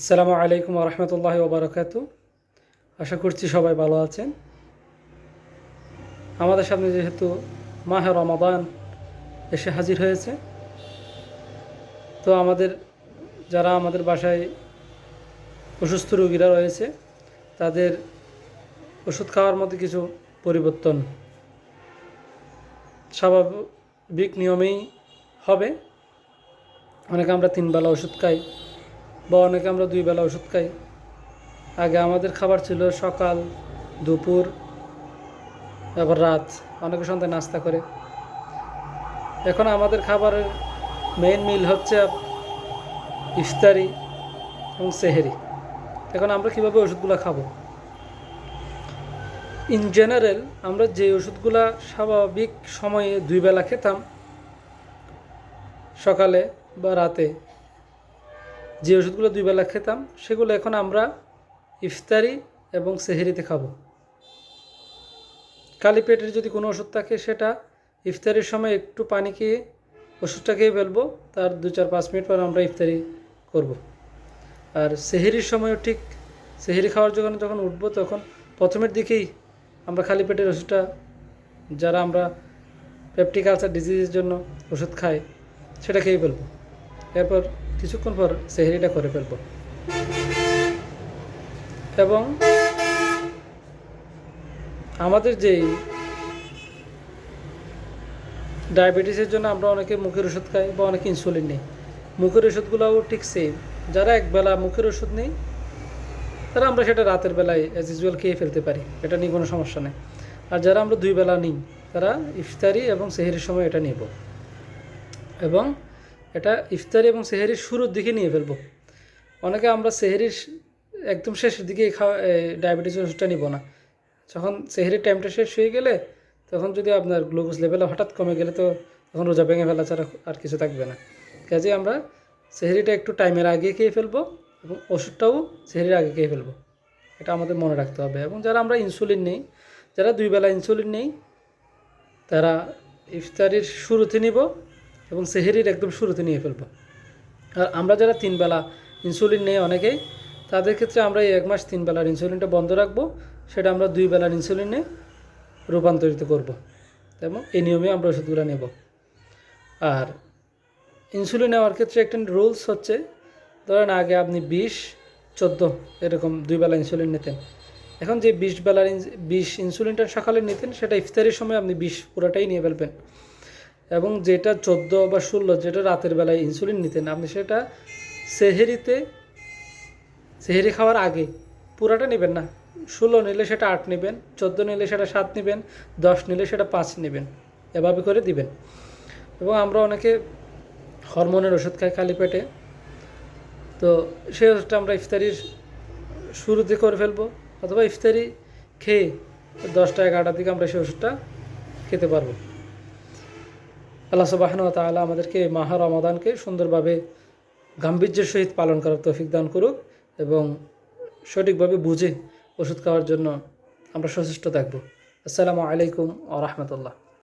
আসসালামু আলাইকুম রহমতুল্লাহ ওবরাকাত আশা করছি সবাই ভালো আছেন। আমাদের সামনে যেহেতু মাহে রমাদান এসে হাজির হয়েছে, তো আমাদের যারা আমাদের বাসায় অসুস্থ রোগীরা রয়েছে, তাদের ওষুধ খাওয়ার মধ্যে কিছু পরিবর্তন স্বাভাবিক নিয়মেই হবে। অনেকে আমরা তিনবেলা ওষুধ খাই বা অনেকে আমরা দুই বেলা ওষুধ খাই। আগে আমাদের খাবার ছিল সকাল, দুপুর এবার রাত। অনেকে সন্ধ্যায় নাস্তা করে। এখন আমাদের খাবারের মেইন মিল হচ্ছে ইফতারি এবং সেহেরি। এখন আমরা কীভাবে ওষুধগুলো খাব? ইন জেনারেল আমরা যে ওষুধগুলা স্বাভাবিক সময়ে দুই বেলা খেতাম, সকালে বা রাতে যে ওষুধগুলো দুই বেলা খেতাম, সেগুলো এখন আমরা ইফতারি এবং সেহেরিতে খাব খালি পেটের যদি কোনো ওষুধ থাকে, সেটা ইফতারির সময় একটু পানি খেয়ে ওষুধটা খেয়ে ফেলব, তার দু চার পাঁচ মিনিট পর আমরা ইফতারি করব। আর সেহেরির সময়ও ঠিক, সেহেরি খাওয়ার জন্য যখন উঠবো, তখন প্রথমের দিকেই আমরা খালি পেটের ওষুধটা, যারা আমরা পেপটিক আলসার ডিজিজের জন্য ওষুধ খাই, সেটা খেয়ে ফেলব এরপর কিছুক্ষণ পর সেহেরিটা করে ফেলব। এবং আমাদের যেই ডায়াবেটিসের জন্য আমরা অনেকে মুখের ওষুধ খাই বা অনেকে ইনসুলিন নিই। মুখের ওষুধগুলোও ঠিক সেম যারা একবেলা মুখের ওষুধ নেই, তারা আমরা সেটা রাতের বেলায় অ্যাজ ইউজুয়াল খেয়ে ফেলতে পারি। এটা নিয়ে কোনো সমস্যা নেই। আর যারা আমরা দুই বেলা নিই, তারা ইফতারি এবং সেহেরির সময় এটা নেব। এবং এটা ইফতারি এবং সেহেরির শুরুর দিকে নিয়ে ফেলব। অনেকে আমরা সেহেরির একদম শেষের দিকে খাওয়া ডায়াবেটিসের ওষুধটা নিব না। যখন সেহেরির টাইমটা শেষ হয়ে গেলে তখন যদি আপনার গ্লুকোজ লেভেল হঠাৎ কমে গেলে তো তখন রোজা ভেঙে ফেলা ছাড়া আর কিছু থাকবে না। কাজে আমরা সেহেরিটা একটু টাইমের আগে খেয়ে ফেলব এবং ওষুধটাও সেহেরির আগে খেয়ে ফেলব। এটা আমাদের মনে রাখতে হবে। এবং যারা আমরা ইনসুলিন নেই, যারা দুই বেলা ইনসুলিন নেই, তারা ইফতারির শুরুতে নিব। এবং সেহেরির একদম শুরুতে নিয়ে ফেলব। আর আমরা যারা তিন বেলা ইনসুলিন নেই অনেকেই, তাদের ক্ষেত্রে আমরা এই এক মাস তিন বেলার ইনসুলিনটা বন্ধ রাখব, সেটা আমরা দুই বেলার ইনসুলিনে রূপান্তরিত করব। এবং এই নিয়মে আমরা ওষুধগুলো নেব। আর ইনসুলিন নেওয়ার ক্ষেত্রে একটা রুলস হচ্ছে, ধরেন আগে আপনি বিশ, চোদ্দ এরকম দুই বেলা ইনসুলিন নিতেন। এখন যে বিশ বেলার বিশ ইনসুলিনটা সকালে নিতেন, সেটা ইফতারির সময় আপনি বিশ পুরোটাই নিয়ে ফেলবেন। এবং যেটা চোদ্দ বা ষোলো যেটা রাতের বেলায় ইনসুলিন নিতেন, আপনি সেটা সেহেরিতে, সেহেরি খাওয়ার আগে পুরাটা নেবেন না। ষোলো নিলে সেটা আট নেবেন, চোদ্দ নিলে সেটা সাত নেবেন, দশ নিলে সেটা পাঁচ নেবেন, এভাবে করে দিবেন। এবং আমরা অনেকে হরমোনের ওষুধ খাই খালি পেটে। তো সেই ওষুধটা আমরা ইফতারির শুরুতে করে ফেলব, অথবা ইফতারি খেয়ে দশটা এগারোটার দিকে আমরা সেই ওষুধটা খেতে পারব। আল্লাহ সুবাহন তালা আমাদেরকে মাহার রমাদানকে সুন্দরভাবে গাম্ভীর্যের সহিত পালন করার তৌফিক দান করুক এবং সঠিকভাবে বুঝে ওষুধ খাওয়ার জন্য আমরা সচেষ্ট থাকব। আসসালামু আলাইকুম আ রহমতুল্লাহ।